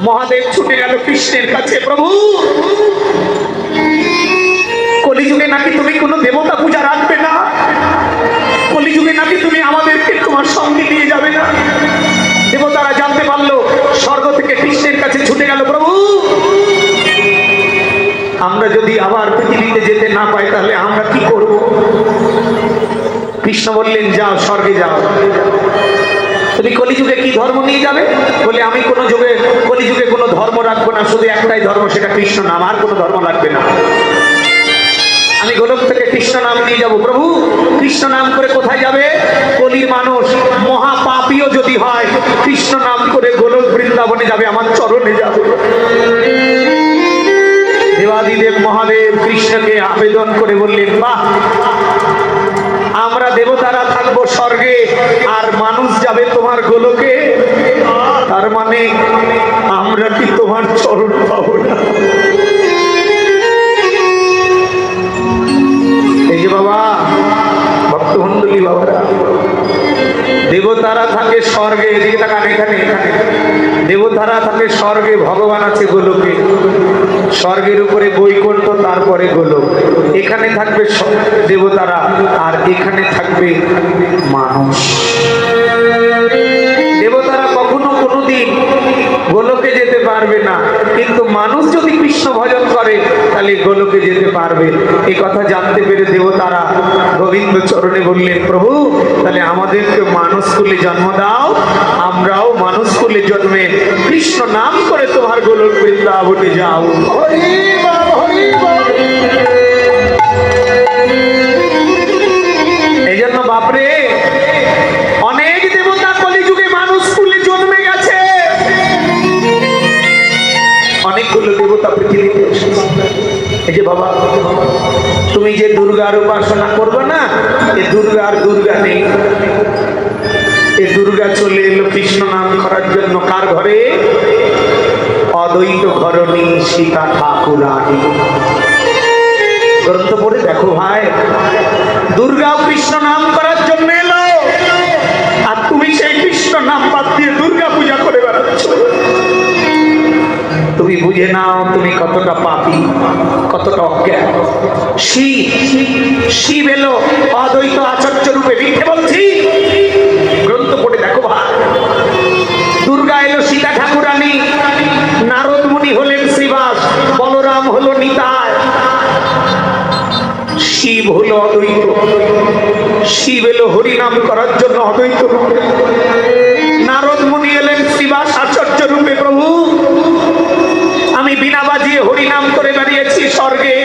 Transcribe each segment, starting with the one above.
মহাদেব ছুটে গেল কৃষ্ণের কাছে, প্রভু, কলিযুগে নাকি তুমি কোনো দেবতা পূজা রাখবে না? কলিযুগে নাকি তুমি আমাদেরকে তোমার সঙ্গে নিয়ে যাবে না? দেবতারা জানতে পারল, স্বর্গ থেকে কৃষ্ণের কাছে ছুটে গেল, প্রভু, আমরা যদি আবার পৃথিবীতে যেতে না পাই, তাহলে আমরা কি করব? কৃষ্ণ বললেন, যাও, স্বর্গে যাও। তুমি কলিযুগে কি ধর্ম নিয়ে যাবে? বলে, আমি কোনো যুগে, কলিযুগে কোনো ধর্ম রাখব না, শুধু একটাই ধর্ম, সেটা কৃষ্ণ নাম, আর কোনো ধর্ম লাগবে না। আমি গোলক থেকে কৃষ্ণ নাম নিয়ে যাব। প্রভু, কৃষ্ণ নাম করে কোথায় যাবে? কলির মানুষ মহা পাপীও যদি হয়, কৃষ্ণ নাম করে গোলক বৃন্দাবনে যাবে, আমার চরণে যাবে। দেবাদিদেব মহাদেব কৃষ্ণকে আবেদন করে বললেন, বাহ! আমরা দেবতারা থাকব স্বর্গে মানে আমরা কি তোমার চরণ পাবো না? এই যে বাবা ভক্তমন্ডলী বাবারা, দেবতারা থাকে স্বর্গে, এদিকে তাকান এখানে। এখানে দেবতারা থাকে স্বর্গে, ভগবান আছে গোলকে। স্বর্গের উপরে বৈকুণ্ঠ, তারপরে গোলক। এখানে থাকবে দেবতারা, আর এখানে থাকবে মানুষ। ভজন করে তাহলে গোলকে যেতে পারবে। এই কথা জানতে পেরে দেবতারা গোবিন্দ চরণে বললেন প্রভু তাহলে আমাদেরকে মানুষ কুলে জন্ম দাও। আমরাও মানুষ কুলে জন্মে কৃষ্ণ নাম করে তোমার গোলক বৃন্দাবনে যাও। এই জন্য বাপরে যে বাবা, তুমি যে দুর্গার উপাসনা করবে না, এ দুর্গা আর দুর্গা নেই। এ দুর্গা চলে এলো কৃষ্ণ নাম করার জন্য কার ঘরে? অদ্বৈত ঘরণী সীতা ঠাকুরানী গ্রন্থ পড়ে দেখো ভাই, দুর্গা কৃষ্ণ তুমি বুঝে নাও তুমি কতটা পাপি, কতটা অজ্ঞান। শিব শিব এলো, অদ্বৈত আচার্য রূপে মিথ্যে বলছি। গ্রন্থ পড়ে দেখো ভাই। দুর্গা এলো সীতা ঠাকুরানী, নারদ মুনি হলেন শ্রীবাস, বলরাম হলো নিতায় শিব হলো অদ্বৈত। শিব এলো হরিনাম করার জন্য অদ্বৈত। রূপে নারদ মুনি এলেন শ্রীবাস আচার্য রূপে বাজিয়ে হরিনাম করে বেরিয়েছি স্বর্গে।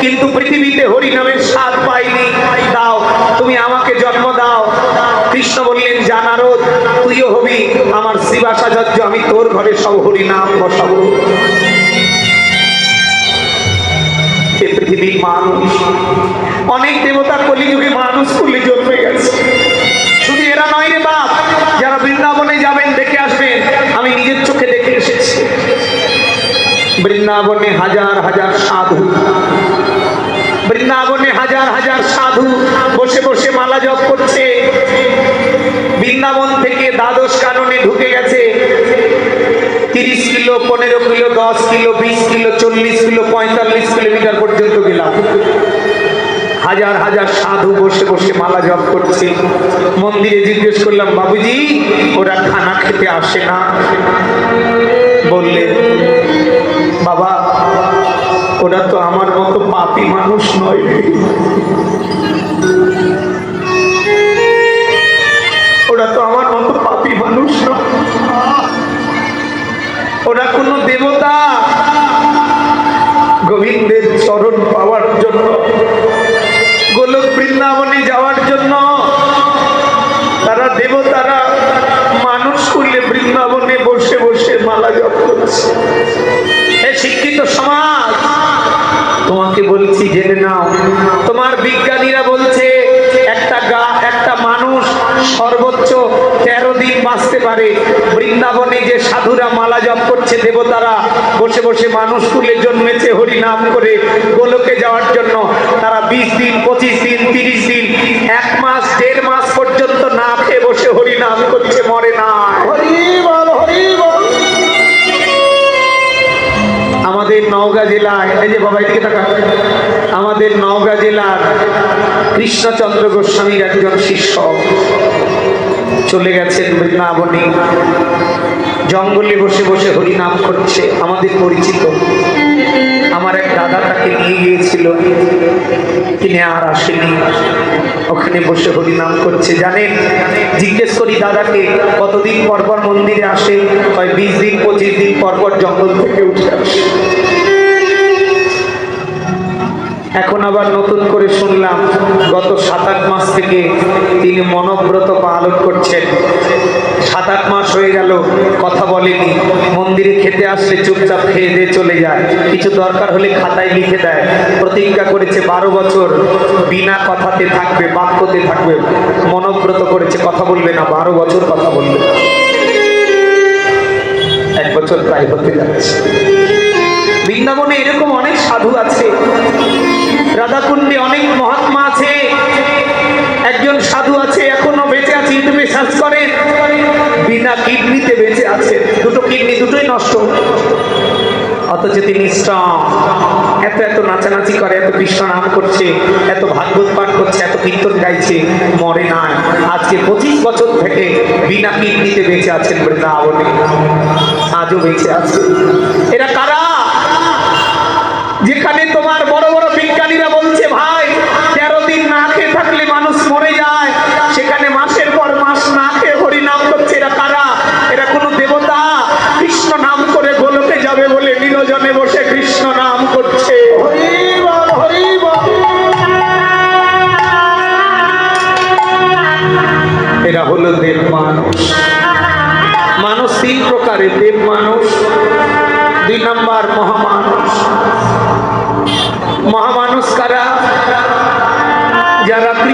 কিন্তু পৃথিবীতে হরিনামের স্বাদ পাইনি। দাও, তুমি আমাকে জন্ম দাও। কৃষ্ণ বললেন জানারদ তুইও হবি। আমার শ্রীবাসাচার্য আমি তোর ঘরে সব হরিনাম বসাবো। পৃথিবীর মানুষ, অনেক দেবতা কলিযুগে মানুষ কুলে জন্মে গেছে। শুধু এরা নয় রে বাপ, যারা বৃন্দাবনে যাবেন বৃন্দাবনে হাজার হাজার সাধু। বৃন্দাবনে হাজার হাজার সাধু বসে বসে মালা জপ করছে। বৃন্দাবন থেকে দ্বাদশ কারণে ঢুকে গেছে। তিরিশ কিলো, পনেরো কিলো, দশ কিলো, বিশ কিলো, চল্লিশ কিলো, পঁয়তাল্লিশ কিলোমিটার পর্যন্ত গেলাম। হাজার হাজার সাধু বসে বসে মালা জপ করছে। মন্দিরে জিজ্ঞেস করলাম, বাবুজি, ওরা খানা খেতে আসে না? ওরা তো আমার মতো পাপি মানুষ নয়। ওরা তো আমার মতো পাপি মানুষ নয়। ওরা কোনো দেবতা গোবিন্দের চরণ পাওয়ার জন্য গোলক বৃন্দাবনে যাওয়ার বসে মানুষ কুলে জন্মেছে হরিনাম করে গোলকে যাওয়ার জন্য। তারা বিশ দিন পঁচিশ দিন তিরিশ দিন এক মাস দেড় মাস পর্যন্ত না খেয়ে বসে হরিনাম করছে মরে না। আমাদের নওগাঁ জেলায় এই যে বাবা এদিকে টাকা আমাদের নওগাঁ জেলার কৃষ্ণচন্দ্র গোস্বামীর একজন শিষ্য। চলে গেছেন বৃন্দাবনে। জঙ্গলে বসে বসে হরিনাম করছে আমাদের পরিচিত। আমার এক দাদা তাকে নিয়ে গিয়েছিল। তিনি আর আসেনি ওখানে বসে হরিনাম করছে। জানেন, জিজ্ঞেস করি দাদাকে, কতদিন পর পর মন্দিরে আসে? হয় বিশ দিন, পঁচিশ দিন পর পর জঙ্গল থেকে উঠে আসে। এখন আবার নতুন করে শুনলাম, গত সাত আট মাস থেকে তিনি মনব্রত পালন করছেন। সাত আট মাস হয়ে গেল, কথা বলেনি, মন্দিরে খেতে আসলে চুপচাপ খেয়ে দিয়ে চলে যায়। কিছু দরকার হলে খাতায় লিখে দেয়। প্রতিজ্ঞা করেছে, বারো বছর বিনা কথাতে থাকবে, বাক্যতে থাকবে, মনব্রত করেছে, কথা বলবে না, বারো বছর কথা বলবে এক বছর প্রায় হতে যাচ্ছে। বৃন্দাবনে এরকম অনেক সাধু আছে। রাধাকুণ্ডে অনেক মহাত্মা আছে। একজন সাধু আছে, এখনও বেঁচে আছে ইউটিউবে সার্চ করেন বিনা কিডনিতে বেঁচে আছে। দুটো কিডনি দুটোই নষ্ট। অথচ তিনি স্ট্রং এত এত নাচানাচি করে, এত কৃষ্ণ নাম করছে, এত ভাগবত পাঠ করছে, এত কীর্তন গাইছে, মরে না আজকে পঁচিশ বছর থেকে বিনা কিডনিতে বেঁচে আছেন বৃন্দাবনে। আজও বেঁচে আছে। এরা কারা? যেখানে তোমার সেখানে মাসের পর মাস না খেয়ে হরিনাম করছে এরা কারা? এরা কোনো দেবতা? কৃষ্ণ নাম করে গোলকে যাবে বলে নিরজনে বসে কৃষ্ণ নাম করছে। এরা হলো দেব মানুষ। মানুষ তিন প্রকারের দেব মানুষ দুই নম্বর মহামানুষ। মহামানুষ কারা?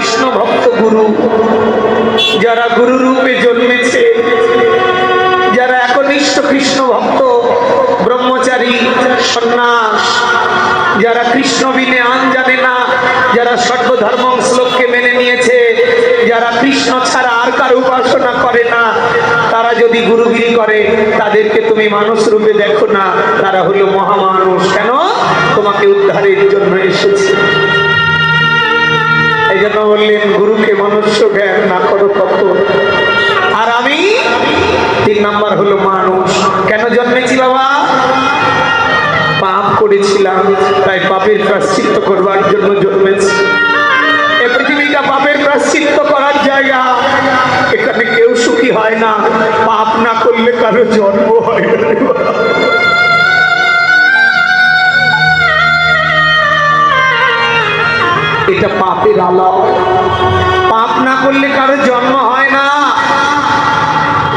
কৃষ্ণ ভক্ত গুরু, যারা গুরু রূপে জন্মেছে, যারা একনিষ্ঠ কৃষ্ণ ভক্ত, ব্রহ্মচারী, সন্ন্যাস, যারা কৃষ্ণ বিনে আন জানে না, যারা সর্বধর্ম শ্লোককে মেনে নিয়েছে, যারা কৃষ্ণ ছাড়া আর কার উপাসনা করে না, তারা যদি গুরুগিরি করে, তাদেরকে তুমি মানুষ রূপে দেখো না, তারা হলো মহামানুষ কেন? তোমাকে উদ্ধারের জন্য এসেছে। বললেন, গুরুকে মনুষ্য জ্ঞান না করো কত আর আমি, তিন নাম্বার হলো মানুষ। কেন জন্মেছি বাবা? পাপ করেছিলাম, তাই পাপের প্রাশ্চিত্য করবার জন্য জন্মেছি। করার জায়গা। এখানে কেউ সুখী হয় না, পাপ না করলে কারও জন্ম হয় না।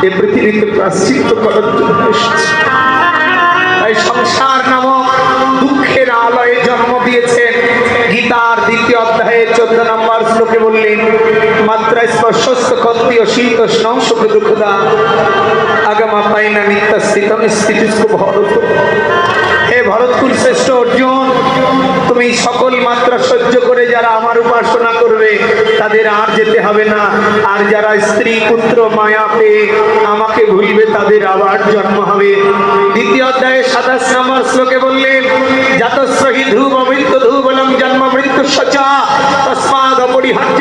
এ পৃথিবীতে প্রাশ্চিত্য করার জন্য এসেছে। তাই সংসার নামক দুঃখের আলয়ে জন্ম দিয়েছেন গীতার দ্বিতীয় অধ্যায়ে চোদ্দ নম্বর শ্লোকে বললেন মাত্রা স্পর্শস্থ কন্তীয় শীত স্নং সুখ দুঃখদা আগামা পাইনা নিত্য স্থিতম স্থিতিস্ক ভরত হে ভরতকুল শ্রেষ্ঠ অর্জুন তুমি সকল মাত্রা সহ্য করে যারা আমার উপাসনা করবে, তাদের আর যেতে হবে না। আর যারা স্ত্রী, পুত্র, মায়া পেয়ে আমাকে ভুলবে, তাদের আবার জন্ম হবে। দ্বিতীয় অধ্যায়ে সাতাশ নম্বর শ্লোকে বললেন জাতস্রহি ধ্রুব মৃত্যু ধ্রুবলম জন্ম মৃত্যু সচা তস্মাদ অপরিহার্য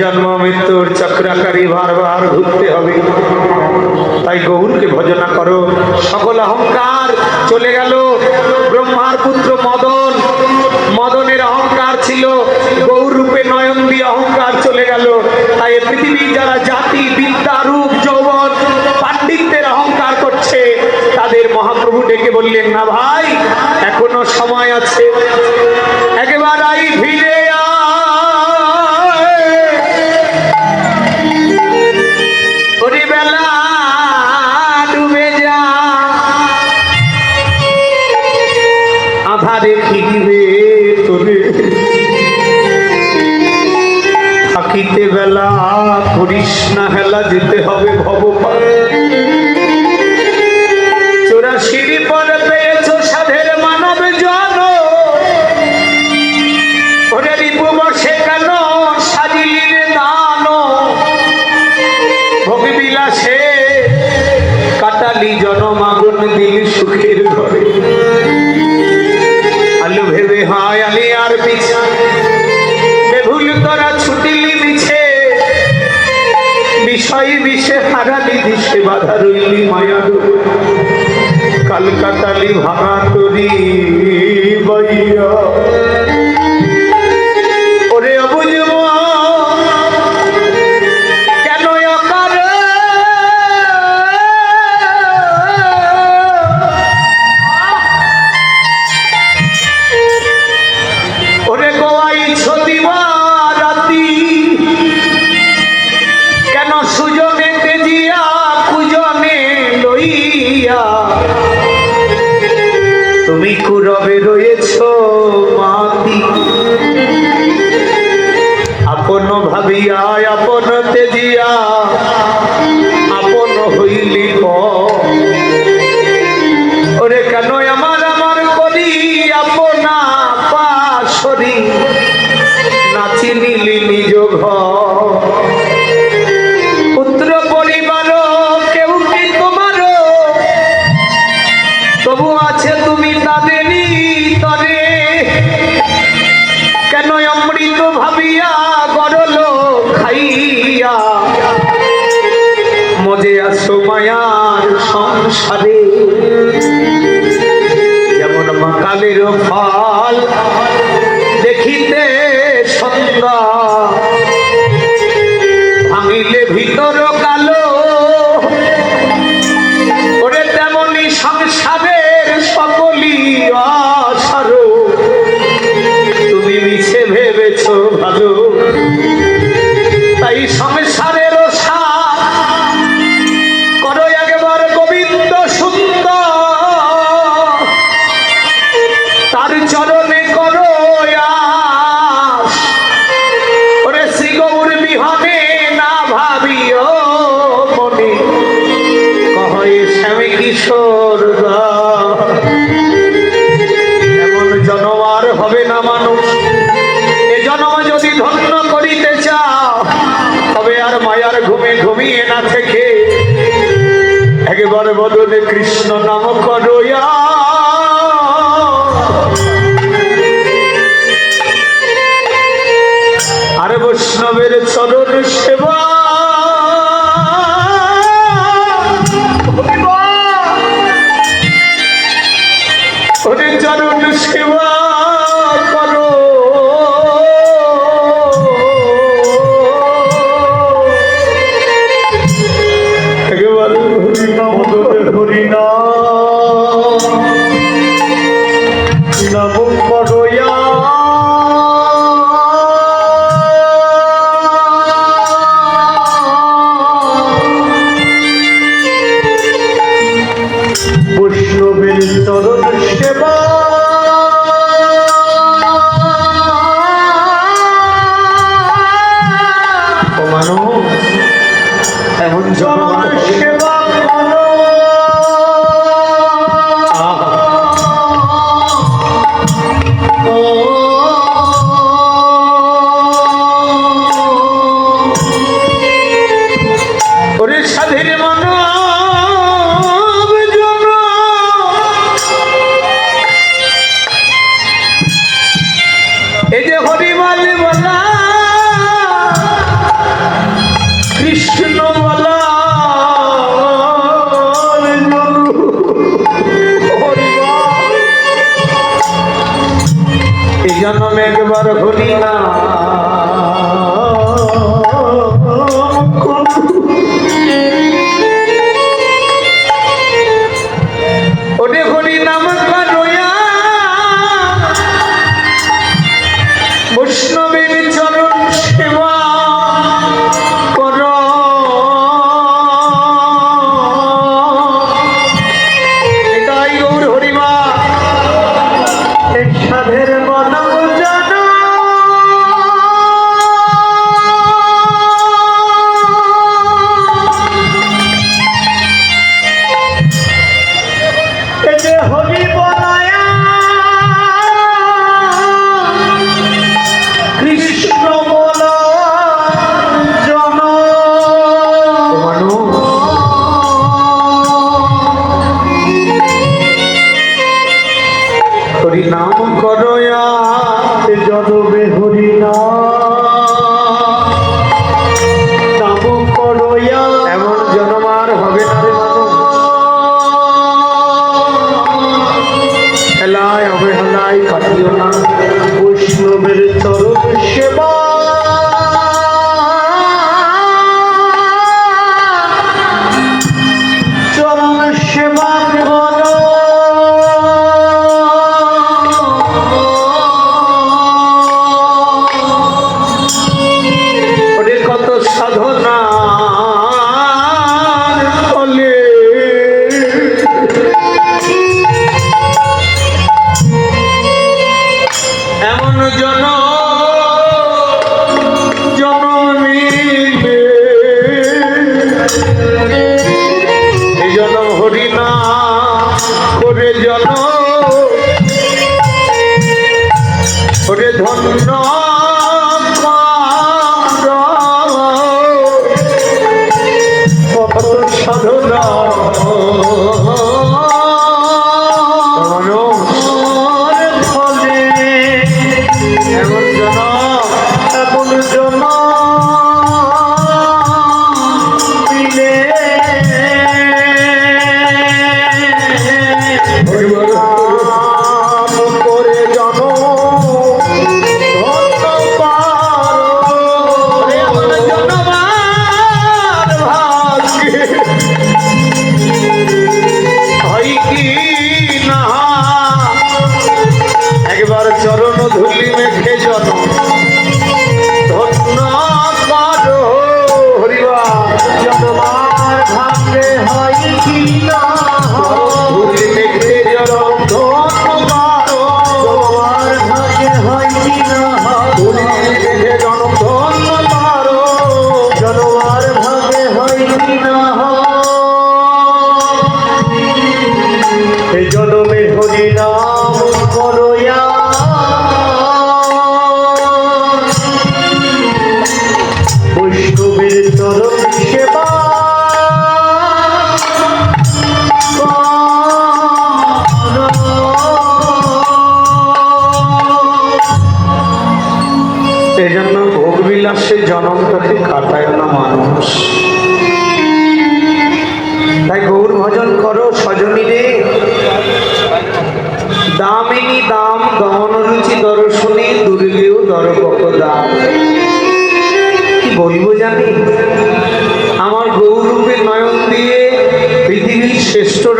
জন্ম মৃত্যুর চক্রাকারী বারবার ঘুরতে বললেন না ভাই এখনও সময় আছে। দিশে বাধা রইলি মায়া কালকাতালি ভাঙা তরি বইয়া কৃষ্ণ নাম জন্ম একবার হলি না হরি নাম করয়া জনবে সাধনা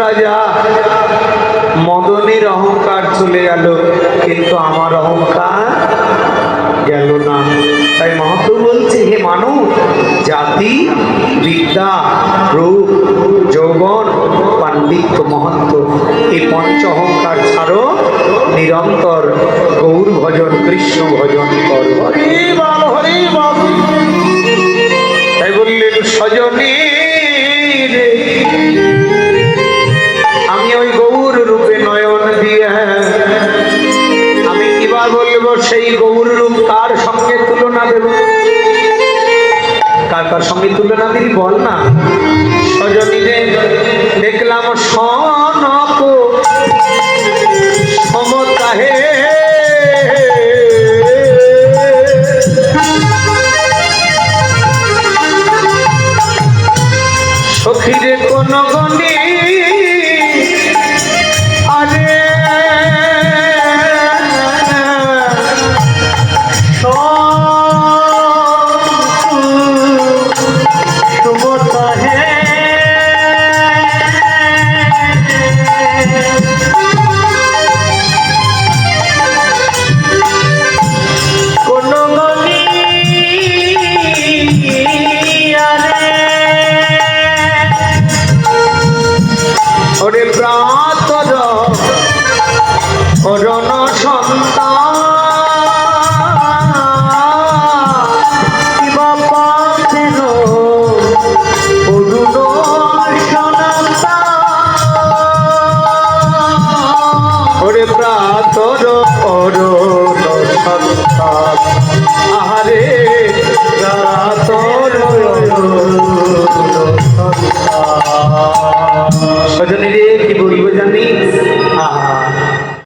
রাজা। মদনের অহংকার চলে গেল, কিন্তু আমার অহংকার গেল না। তাই মাহাতো বলছে, হে মানব, জাতি, বিদ্যা, রূপ, যৌবন, পাণ্ডিত্য, মহত্ব, এই পঞ্চ অহংকার ছাড়ো, নিরন্তর গৌর ভজন কৃষ্ণ ভজন কর হরি তার সঙ্গে তুলনা দিলি বল না। সজনীরে দেখলাম সনপুর প্রাতর